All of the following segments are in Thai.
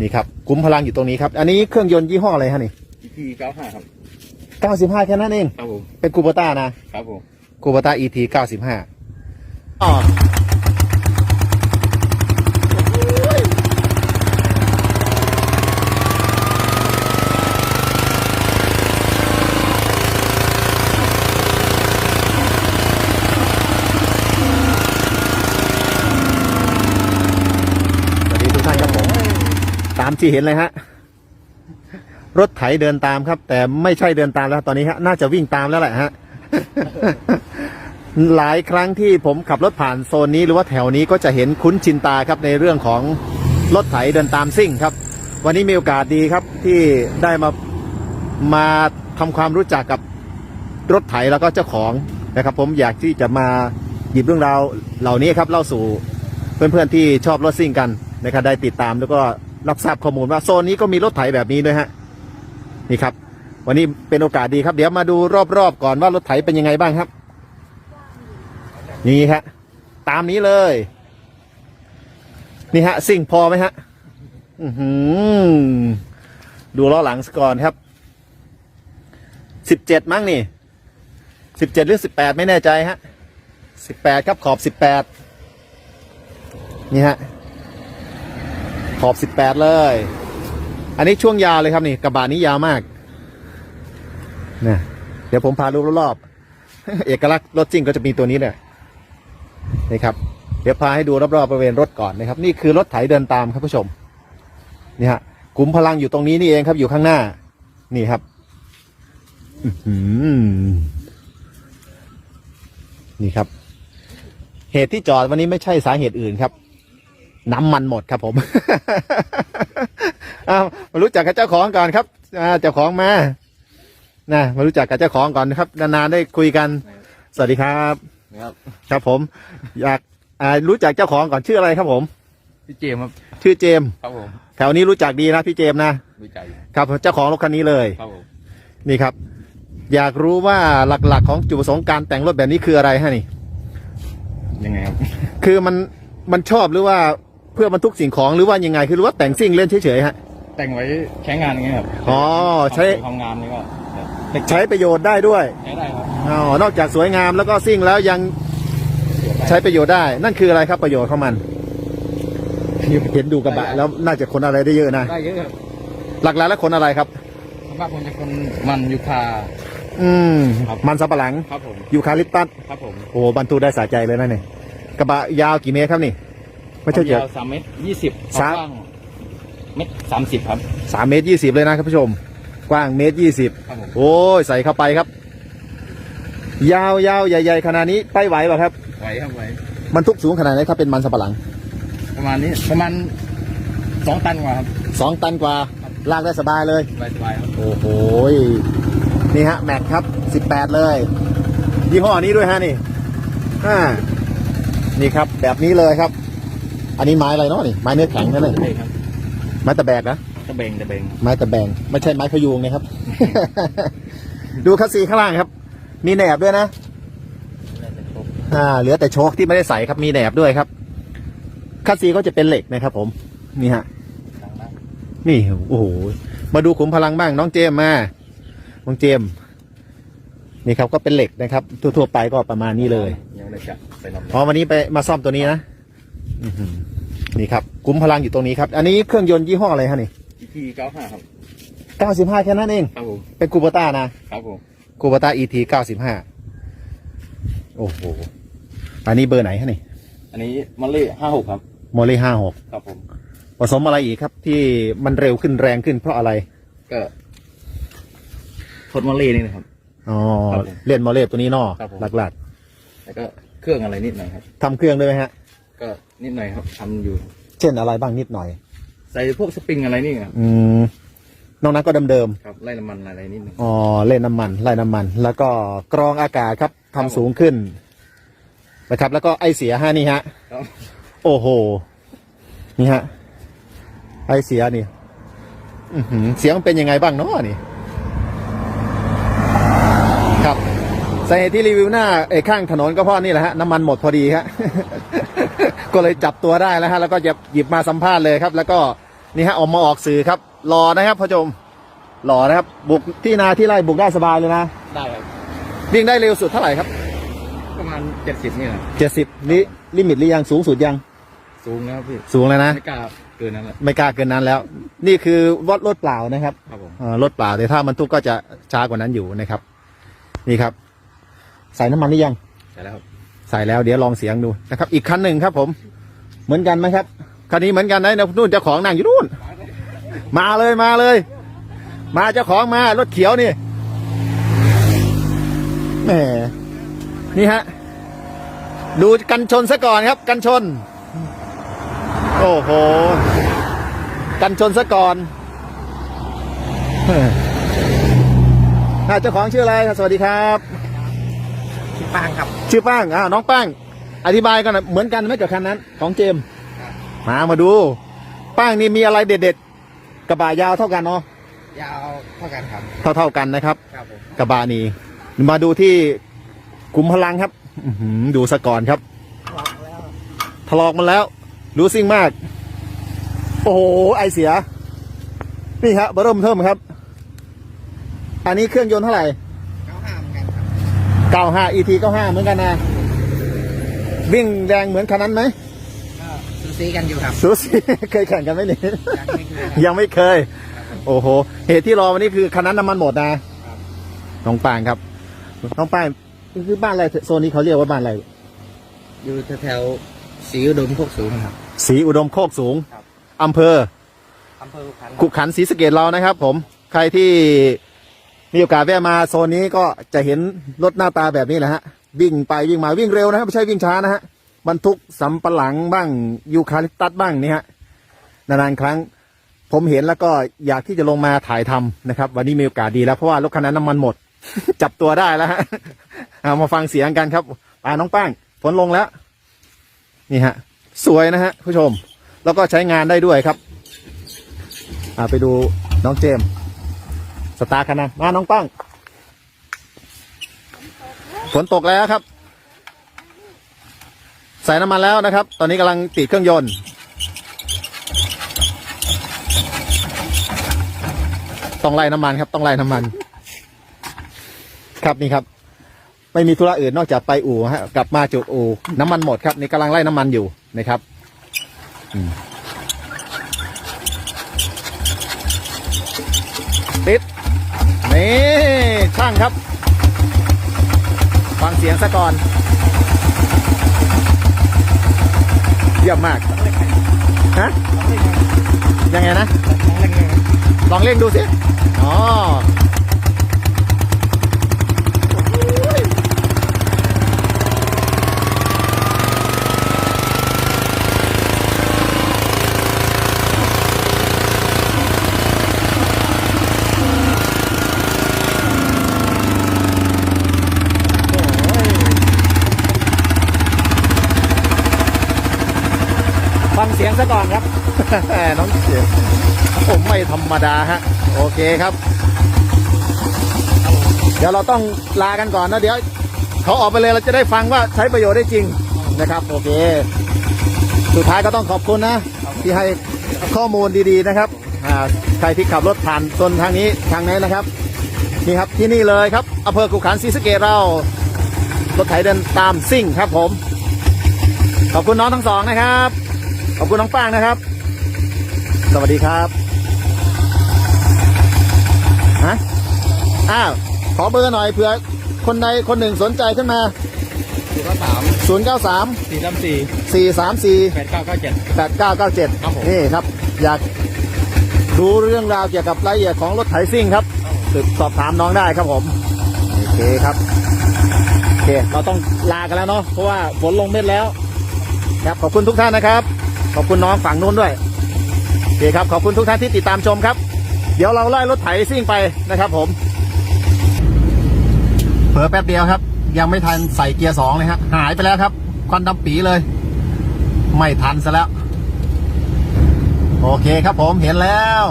นี่ครับกุมพลังอยู่ตรงนี้ครับ อันนี้เครื่องยนต์ยี่ห้ออะไรฮะนี่ EP เก้าห้าครับเก้าสิบห้าแค่นั้นเอง ครับผมเป็นคูโบต้านะครับผม คูโบต้า ET เก้าสิบห้าอ๋อสวัสดีทุกท่านครับผม ตามที่เห็นเลยฮะ รถไถเดินตามครับ แต่ไม่ใช่เดินตามแล้วตอนนี้ฮะ น่าจะวิ่งตามแล้วแหละฮะ หลายครั้งที่ผมขับรถผ่านโซนนี้หรือว่าแถวนี้ก็จะเห็นคุ้นชินตาครับในเรื่องของรถไถเดินตามซิ่งครับ วันนี้มีโอกาสดีครับที่ได้มามาทำความรู้จักกับรถไถแล้วก็เจ้าของนะครับ ผมอยากที่จะมาหยิบเรื่องราวเหล่านี้ครับเล่าสู่เพื่อนๆที่ชอบรถซิ่งกันนะครับได้ติดตามแล้วก็ รับทราบข้อมูลว่าโซนนี้ก็มีรถไถแบบนี้ด้วยฮะนี่ครับ วันนี้เป็นโอกาสดีครับ เดี๋ยวมาดูรอบๆก่อนว่ารถไถเป็นยังไงบ้างครับ นี่ฮะตามนี้เลย นี่ฮะ สิ่งพอไหมฮะอือหือดูล้อหลังสก่อนครับสิบเจ็ดมั้งนี่สิบเจ็ดหรือสิบแปดไม่แน่ใจฮะสิบแปดครับขอบสิบแปดนี่ฮะ ขอบสิบแปดเลย อันนี้ช่วงยาวเลยครับนี่กระบะนี้ยาวมากนะเดี๋ยวผมพาดูรอบๆเอกลักษณ์รถจริงก็จะมีตัวนี้เนี่ยนี่ครับ เดี๋ยวพาให้ดูรอบๆบริเวณรถก่อนนะครับ นี่คือรถไถเดินตามครับผู้ชมนี่ฮะกลุ่มพลังอยู่ตรงนี้นี่เองครับอยู่ข้างหน้า นี่ครับนี่ครับ เหตุที่จอดวันนี้ไม่ใช่สาเหตุอื่นครับ น้ำมันหมดครับผมอ้าวมารู้จักกับเจ้าของก่อนครับอ่าเจ้าของมานะมารู้จักกับเจ้าของก่อนนะครับ นานๆได้คุยกัน สวัสดีครับนะครับครับผม อยากอ่ารู้จักเจ้าของก่อนชื่ออะไรครับผมพี่เจมส์ครับ ชื่อเจมส์ครับผมแถวนี้รู้จักดีนะพี่เจมส์นะวิจัยครับเจ้าของรถคันนี้เลยครับผมนี่ครับ อยากรู้ว่าหลักๆ ของจุดประสงค์การแต่งรถแบบนี้คืออะไรฮะนี่ยังไงครับ คือมันมันชอบหรือว่า เพื่อบรรทุกสิ่งของหรือว่ายังไงคือหรือว่าแต่งซิ่งเล่นเฉยๆฮะ แต่งไว้ใช้งานอย่างเงี้ยครับอ๋อใช้ ทำงานนี่ก็แบบใช้ประโยชน์ได้ด้วยใช้ได้ครับอ๋อนอกจากสวยงามแล้วก็ซิ่งแล้วยังใช้ประโยชน์ได้ นั่นคืออะไรครับประโยชน์ของมัน เห็นดูกระบะแล้วน่าจะคนอะไรได้เยอะนะได้เยอะครับหลักๆแล้วคนอะไรครับส่วนมากผมจะคนมันยูคา อืมครับ มันสับปะหลังครับผมยูคาลิปตัสครับผม โอ้บรรทุกได้สาใจเลยนะเนี่ยกระบะยาวกี่เมตรครับนี่ ไม่ใช่ควาเจ็ดยาวสามเมตรยี่สิบสามกว้างเมตรสามสิบครับสามเมตรยี่สิบเลยนะครับผู้ชม กว้างเมตรยี่สิบครับผมโอ้ยใส่เข้าไปครับ ยาวยาวใหญ่ ๆ ขนาดนี้ไปไหวเปล่าครับไหวครับไหวบรรทุกสูงขนาดไหนครับเป็นมันสับปะหลัง ประมาณนี้ประมาณสองตันกว่าครับสองตันกว่าลากได้สบายเลยสบายสบายครับโอ้โหยนี่ฮะแม็กครับสิบแปดเลยยี่ห้อนี้ด้วยฮะนี่อ่านี่ครับแบบนี้เลยครับ อันนี้ไม้อะไรเนาะนี่ไม้เนื้อแข็งนั่นเลยใช่ครับไม้ตะแบกนะตะเบงตะเบงไม้ตะแบง ไม่ใช่ไม้พยุงนะครับ ดูคัสซีข้างล่างครับ มีแหนบด้วยนะอ่าเหลือแต่โชคที่ไม่ได้ใส่ครับมีแหนบด้วยครับ คัสซีก็จะเป็นเหล็กนะครับ ผมนี่ฮะนี่โอ้โหมาดูขุมพลังบ้างน้องเจมส์มาน้องเจมส์นี่ครับก็เป็นเหล็กนะครับ ทั่วๆไปก็ประมาณนี้เลยยังไม่ได้จับไปลำอ๋อวันนี้ไปมาซ่อมตัวนี้นะอื้อหือ นี่ครับขุมพลังอยู่ตรงนี้ครับ อันนี้เครื่องยนต์ยี่ห้ออะไรฮะนี่ EP เก้าห้าครับเก้าสิบห้าแค่นั้นเอง ครับผมเป็นคูโบต้านะ ครับผมคูโบต้า ET เก้าสิบห้าโอ้โห อันนี้เบอร์ไหนฮะนี่ อันนี้มอลลี่ห้าหกครับโมเลห้าหกครับผมผสมอะไรอีกครับ ที่มันเร็วขึ้นแรงขึ้นเพราะอะไร ก็ทดมอลลี่นี่นะครับ อ๋อ ครับผมเล่นโมเลตัวนี้เนอครับผม หลักแล้วก็เครื่องอะไรนิดหน่อยครับๆทำเครื่องด้วยไหมฮะ ก็ นิดหน่อยครับทำอยู่ เช่นอะไรบ้างนิดหน่อย ใส่พวกสปริงอะไรนี่ครับอืมนอกนั้นก็เดิมครับไล่น้ำมันอะไรนิดหนึงๆอ๋อเล่นน้ำมันไล่น้ำมัน แล้วก็กรองอากาศครับทำสูงขึ้นนะครับ แล้วก็ไอเสียฮะนี่ฮะ ครับโอ้โห นี่ฮะ ไอเสียนี่อื้อหือเสียงมันเป็นยังไงบ้างเนาะนี่ ครับสาเหตุที่รีวิวหน้าไอ้ข้างถนนก็เพราะนี่แหละฮะ น้ำมันหมดพอดีฮะ ก็เลยจับตัวได้แล้วฮะแล้วก็จะหยิบมาสัมภาษณ์เลยครับ แล้วก็นี่ฮะออกมาออกสื่อครับรอนะครับพ่อชมรอนะครับ บุกที่นาที่ไร่บุกได้สบายเลยนะได้ครับวิ่งได้เร็วสุดเท่าไหร่ครับ ประมาณเจ็ดสิบนี่แหละเจ็ดสิบนี่ลิมิตหรือยังสูงสุดยัง สูงนะครับพี่สูงแล้วนะ ไม่กล้าเกินนั้นแหละไม่กล้าเกินนั้นแล้ว นี่คือวัดรถเปล่านะครับครับผมเอ่อรถเปล่าแต่ถ้ามันทุกก็จะช้ากว่านั้นอยู่นะครับ นี่ครับ ใส่น้ำมันหรือยังใช่แล้วครับ ใส่แล้วเดี๋ยวลองเสียงดูนะครับ อีกคันหนึ่งครับ ผม เหมือนกันไหมครับคันนี้เหมือนกันนะนะนู่นเจ้าของนั่งอยู่นู่น มาเลยมาเลย มาเจ้าของมารถเขียวนี่แหมนี่ฮะดูกันชนซะก่อนครับ กันชน โอ้โห กันชนซะก่อนเฮ้ยอะเจ้าของชื่ออะไรครับสวัสดีครับ พี่ป้างครับ ชื่อป้างอ้าวน้องป้าง อธิบายกันหน่อยเหมือนกันไหมกับคันนั้น ของเจมส์มามาดู ป้างนี่มีอะไรเด็ดๆกระบะยาวเท่ากันเนาะยาวเท่ากันครับเท่าๆกันนะครับ ครับผมกระบะนี่มาดูที่กลุ่มพลังครับ อื้อหือดูสะก่อนครับ ถลอกมาแล้ว รู้ซิ่งมาก โอ้โห ไอเสีย นี่ครับเบอร์เริ่มเทิมครับ อันนี้เครื่องยนต์เท่าไหร่ 95 ET 95 เหมือนกันนะ วิ่งแรงเหมือนคันนั้นไหมก็ซูซีกันอยู่ครับ สูสีเคยแข่งกันไหมเนี่ยยังไม่เคยครับยังไม่เคย โอ้โห เหตุที่รอวันนี้คือคันนั้นน้ำมันหมดนะครับน้องปางครับ น้องปางคือบ้านอะไรโซนนี้เขาเรียกว่าบ้านอะไร อยู่แถวๆศรีอุดมโคกสูงครับ สีอุดมโคกสูงครับอำเภออำเภอขุขันธ์ขุขันธ์ศรีสะเกดเรานะครับ ผม ใครที่ มีโอกาสแวะมาโซนนี้ก็จะเห็นรถหน้าตาแบบนี้แหละฮะวิ่งไปวิ่งมาวิ่งเร็วนะครับไม่ใช่วิ่งช้านะฮะบรรทุกสำปะหลังบ้างยูคาลิปตัสบ้างนี่ฮะนานๆครั้ง ผมเห็นแล้วก็อยากที่จะลงมาถ่ายทำนะครับ วันนี้มีโอกาสดีแล้วเพราะว่ารถคันนั้นน้ำมันหมด จับตัวได้แล้วฮะเอามาฟังเสียงกันครับปาน้องป้างฝนลงแล้ว นี่ฮะ สวยนะฮะผู้ชม แล้วก็ใช้งานได้ด้วยครับ อ่าไปดูน้องเจมส์ สตาร์ทกันนะมาน้องป้งฝนตกแล้วครับ ใส่น้ำมันแล้วนะครับ ตอนนี้กำลังติดเครื่องยนต์ต้องไล่น้ำมันครับ ต้องไล่น้ำมัน ครับนี่ครับ ไม่มีธุระอื่นนอกจากไปอู่ฮะกลับมาจุดอู่น้ำมันหมดครับ นี่กำลังไล่น้ำมันอยู่นะครับติด นี่ช่างครับ ฟังเสียงซะก่อน เยี่ยมมาก ฮะ ยังไงนะ ลองเล่นดูสิ อ๋อ ฟังเสียงซะก่อนครับ น้องเสียงผมไม่ธรรมดาฮะ โอเคครับ เดี๋ยวเราต้องลากันก่อนนะเดี๋ยวเขาออกไปเลยเราจะได้ฟังว่าใช้ประโยชน์ได้จริงนะครับ โอเค สุดท้ายก็ต้องขอบคุณนะ ที่ให้ข้อมูลดีๆนะครับใครที่ขับรถผ่านตนทางนี้ทางนี้นะครับนี่ครับที่นี่เลยครับอำเภอขุขันศรีสะเกดเรารถไถเดินตามซิ่งครับผม ขอบคุณน้องทั้งสองนะครับ ขอบคุณน้องป้างนะครับ สวัสดีครับฮะอ้าวขอเบอร์หน่อยเผื่อคนใดคนหนึ่งสนใจขึ้นมา ศูนย์เก้าสาม093 สี่ลำสี่434แปดเก้าเก้าเจ็ด8997ครับผมนี่ครับ อยากรู้เรื่องราวเกี่ยวกับรายละเอียดของรถไถซิ่งครับติดสอบถามน้องได้ครับผม โอเคครับ โอเค เราต้องลากันแล้วเนาะเพราะว่าฝนลงเม็ดแล้ว ครับขอบคุณทุกท่านนะครับ ขอบคุณน้องฝั่งนู้นด้วยโอ เคครับ ขอบคุณทุกท่านที่ติดตามชมครับ เดี๋ยวเราไล่รถไถซิ่งไปนะครับผมเผลอแป๊บเดียวครับ ยังไม่ทันใส่เกียร์สองเลยฮะหายไปแล้วครับ ควันดำปีเลย ไม่ทันซะแล้ว โอเคครับผมเห็นแล้ว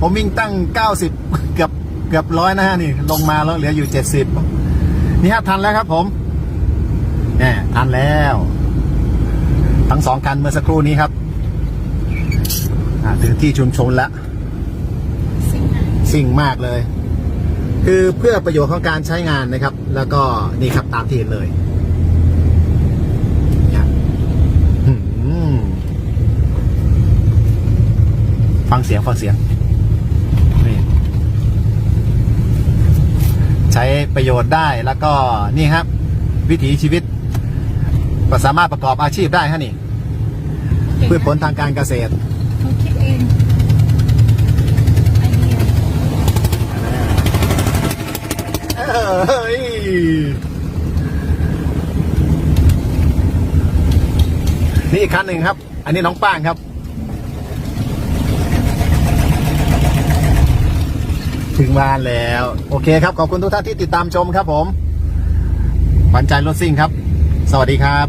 ผมวิ่งตั้ง 90 เกือบเกือบร้อยนะฮะนี่ ลงมาแล้วเหลืออยู่ 70 นี่ฮะทันแล้วครับผมเนี่ยทันแล้ว ทั้งสองคันเมื่อสักครู่นี้ครับ อ่าถึงที่ชุมชนแล้วสิ่งไหนสิ่งมากเลย คือเพื่อประโยชน์ของการใช้งานนะครับ แล้วก็นี่ครับตามที่เห็นเลยเนี่ยหืมฟังเสียงฟังเสียงนี่ใช้ประโยชน์ได้แล้วก็นี่ครับ วิถีชีวิตก็สามารถประกอบอาชีพได้ฮะนี่เก่งพืชนะผลทางการเกษตร เฮ้ยนี่อีกคันหนึ่งครับ อันนี้น้องป้างครับ ถึงบ้านแล้ว โอเคครับ ขอบคุณทุกท่านที่ติดตามชมครับผมขวัญใจรถซิ่งครับ สวัสดีครับ